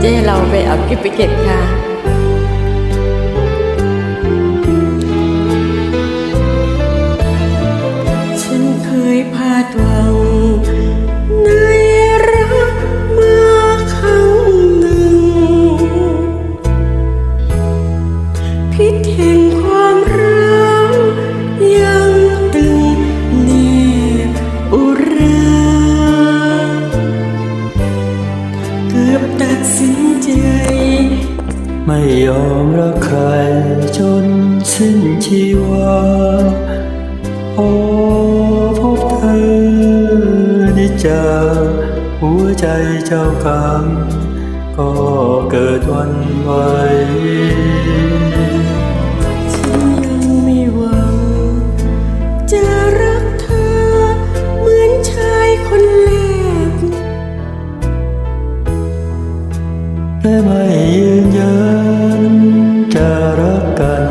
เจ้เราไปเอากิ๊บไปเก็บค่ะ ตัดสินใจ ไม่ยอมรักใครจนสิ้นชีวาโอ้พบเธอนิจาหัวใจเจ้ากรรมก็เกิดวันไหว และไม่ยืนยันจะรักกัน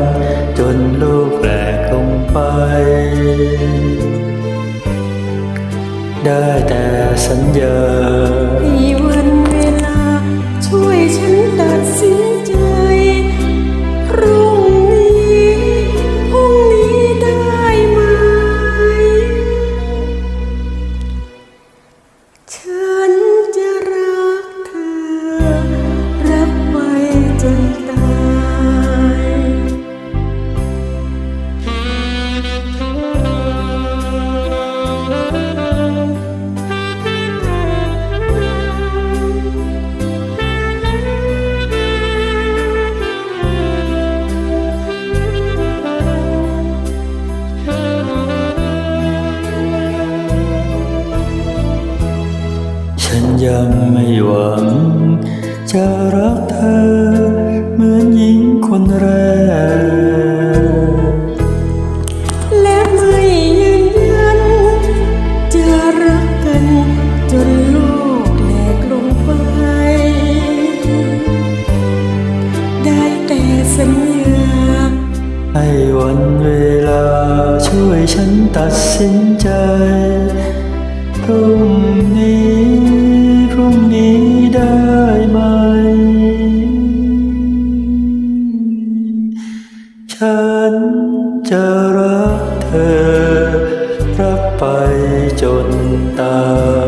จนโลกแหลกลงไป ได้แต่สัญญาให้วันเวลาช่วยฉันตัดสิน ยังไม่หวัง จะรักเธอ เหมือนหญิงคนแรก และไม่ยืนยัน จะรักกันจนโลกแหลกลงไป ได้แต่สัญญา ให้วันเวลาช่วยฉันตัดสินใจพรุ่งนี้ นี้ได้ไหม ฉันจะรักเธอ รักไปจนตาย